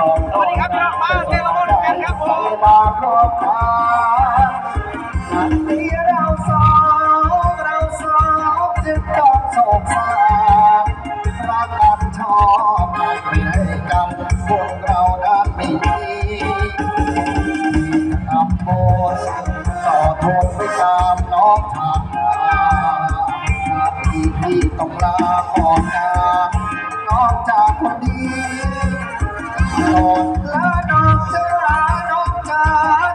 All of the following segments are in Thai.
สวัสดีครับพี่น้องมาเจอกับพวกเรากันครับผมมาครอบครองอันนี้เราสองเราสองจึงต้องโศกสารรักกันชอบไม่ให้กันพวกเรานั้นไม่มีทำโมต่อทษไปตาม โปรดละน้องจ้าน้องจ้า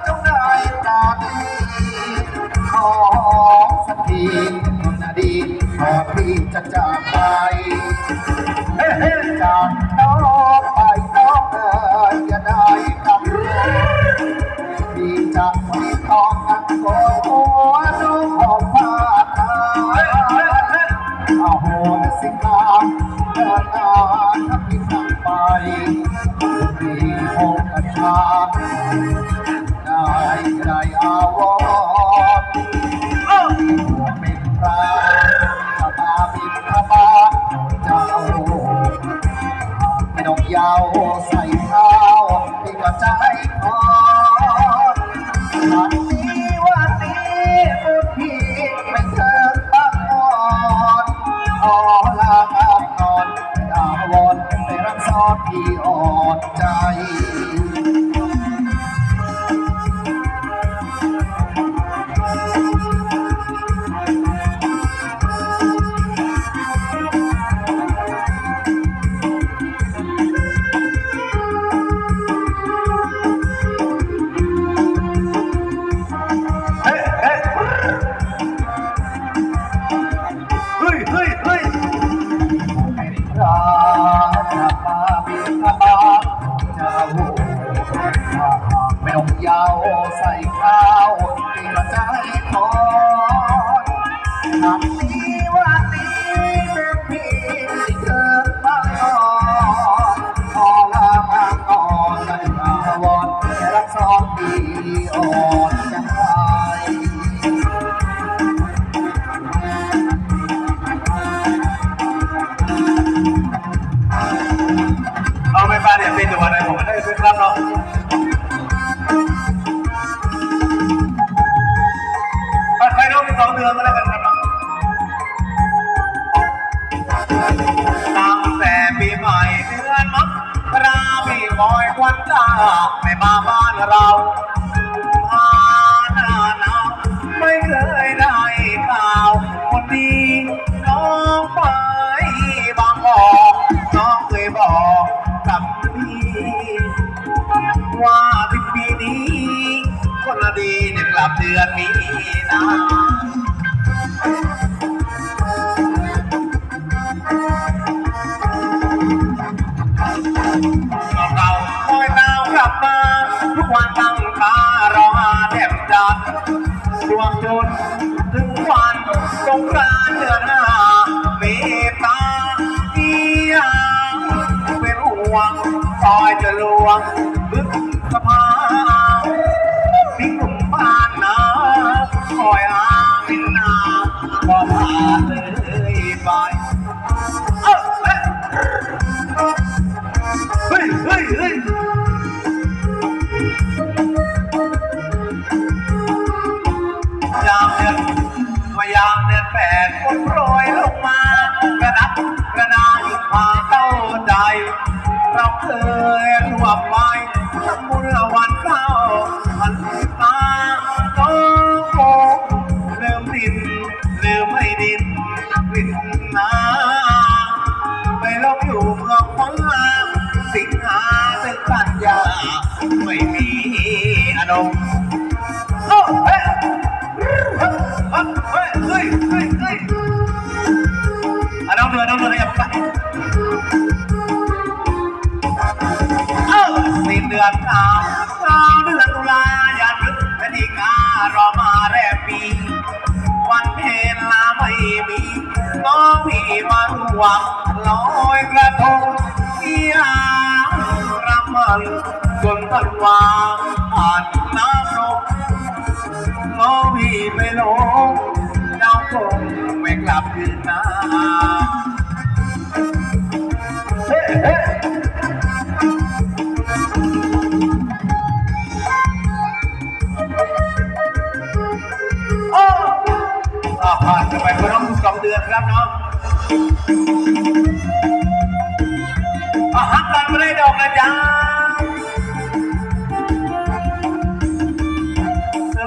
จงได้ปราณีของสักทีคนดีขอพี่จะจากไปเฮ้เฮ้จากน้องไปน้องเอ๋ยอย่าได้ ได้ได้อาวรณ์มีหัวเป็นพระจะมาบินพระบาทเจ้าไม่ต้องยาวใส่ข้าวพี่ก็ใจพอวันนี้วันนี้บุญพี่ไม่เชิญปักนอนขอลางานนอนดาวอนในรักษาพี่อ่อนใจ นั ตั้งแต่ปีใหม่เดือนมกราพี่คอยควันตาไม่มาบ้านเรามาหน้าหนาวไม่เคยได้ข่าวคนดีน้องไปบางกอกน้องเคยบอกกับพี่ว่าปีนี้ คนดีเนี่ยกลับเดือนมีนา เราคอยดาวกลับมา ทุกวันตั้งตารอแทบจัดดวงจนถึงวันสงกรานต์เดือนหน้าเมตตาที่ยังเป็นห่วงคอยจะลวงบึกสะพานทิ้งหนุ่มบ้านนาคอยหามินนาพอผ่านเลย ฮ้ย โอ้เฮ้ยเฮ้ยเฮ้ยเฮ้ยเฮ้ยอะน้องเดือน้องเดือขยับ ไปหลงเราคงไม่กลับคืนมาเฮ้เฮ้โอ้อ่าฮะจะไปพร้อมสองเดือนครับเนาะอาหารกันไม่ได้ดอกนะจ๊ะ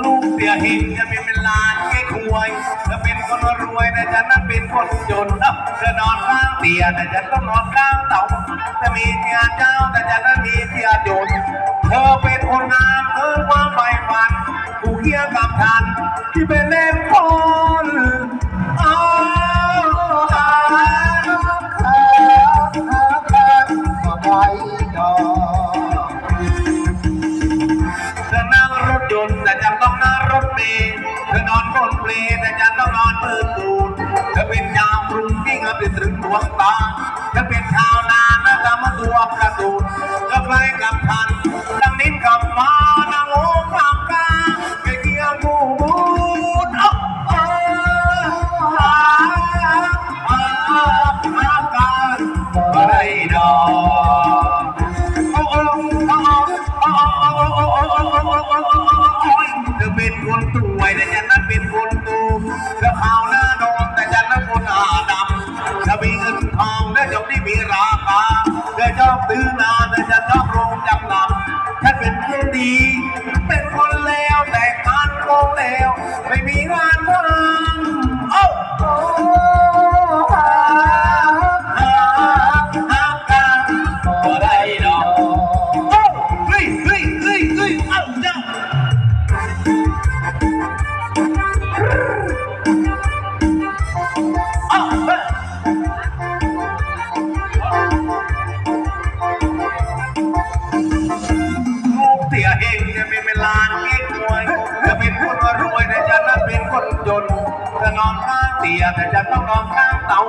ลุงเสียหินจะมี ดียแต่ฉันต้องนอนกลางเต่าจะมีเมียเจ้าแต่ฉันนั้นมีเสียจนเธอเป็นคนงามเธอว่ามใฝ่ฝันกูเคียงกับฉันที่เป็นเล่ม ยนต์จะนอนข้างเตียงแต่จะต้องนอนข้างเตา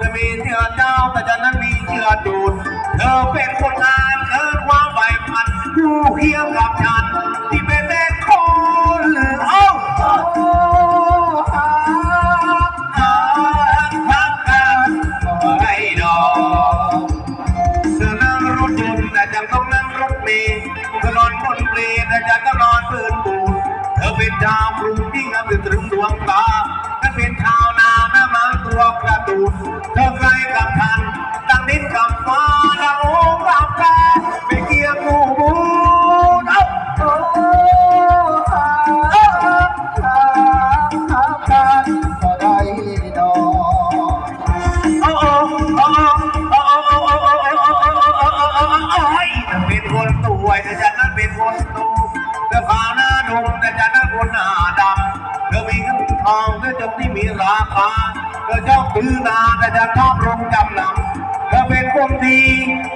จะมีเชื่อเจ้าแต่จะนั้นมีเชื่อจูนเธอเป็นคนงานเธอว่าไหวมันอยู่เคียงกับฉัน ดาวกรุงยิ่งอำตรึงดวงตาท่านเป็นชาวนาหน้ามาตัวกระตูนเธอใครกับทันตั้งนิดกับฟ้าดาวกับกา มีราคาเธอชอบซื้อนาแต่จะชอบลงจำนำเธอเป็นคนดี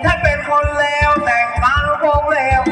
ฉันเป็นคนเลวแต่งมาคงเลว